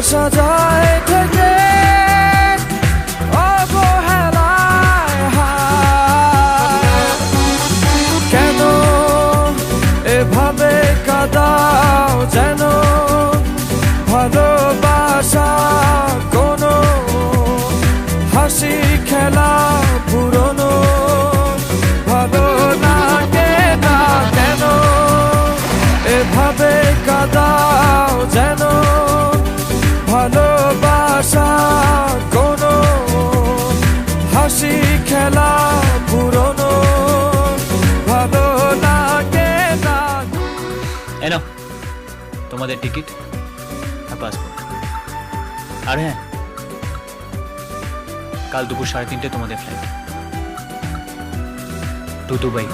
傻在太 এ নাও তোমাদের টিকিট আর পাসপোর্ট আর হ্যাঁ কাল দুপুর সাড়ে তিনটে তোমাদের ফ্লাইট টু দুবাই।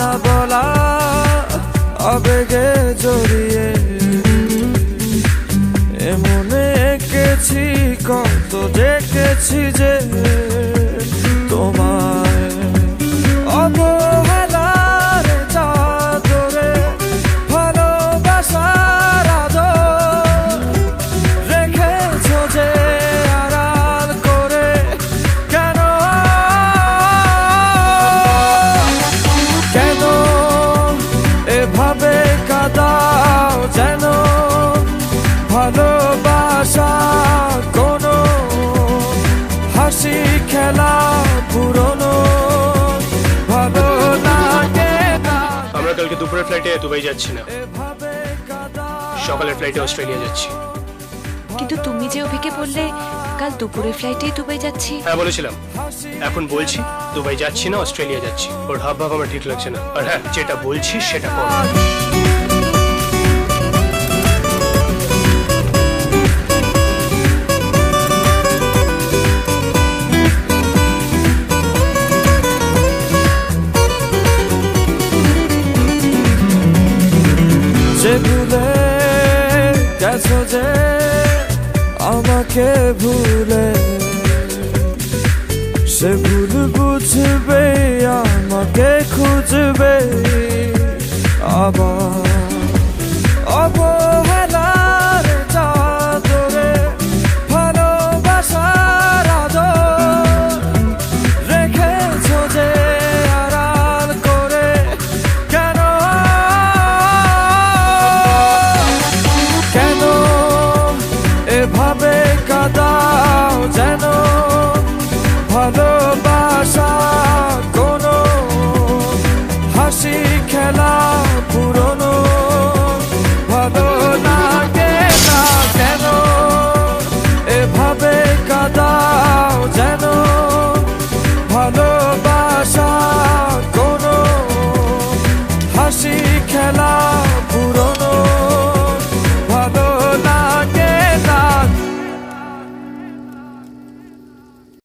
না বলা, আবেগে জড়িয়ে। এমনে এঁকেছি, কত দেখেছি যে খেলা পুরনো। ভালো লাগে না। আমরা কালকে দুপুরের ফ্লাইটে দুবাই যাচ্ছি না। সকালের ফ্লাইটে অস্ট্রেলিয়া যাচ্ছি। কিন্তু তুমি যে অভিকে বললে কাল দুপুরের ফ্লাইটেই দুবাই যাচ্ছি। হ্যাঁ বলেছিলাম। এখন বলছি দুবাই যাচ্ছি না অস্ট্রেলিয়া যাচ্ছি। ওর হাব ভাব আমার ঠিক লাগছে না। আর হ্যাঁ যেটা বলছি সেটা কর যে আমাকে ভুলে। সে ভুল বুঝবে আমাকে খুঁজবে। আবার ভালোবাসা কোনো হাসি খেলা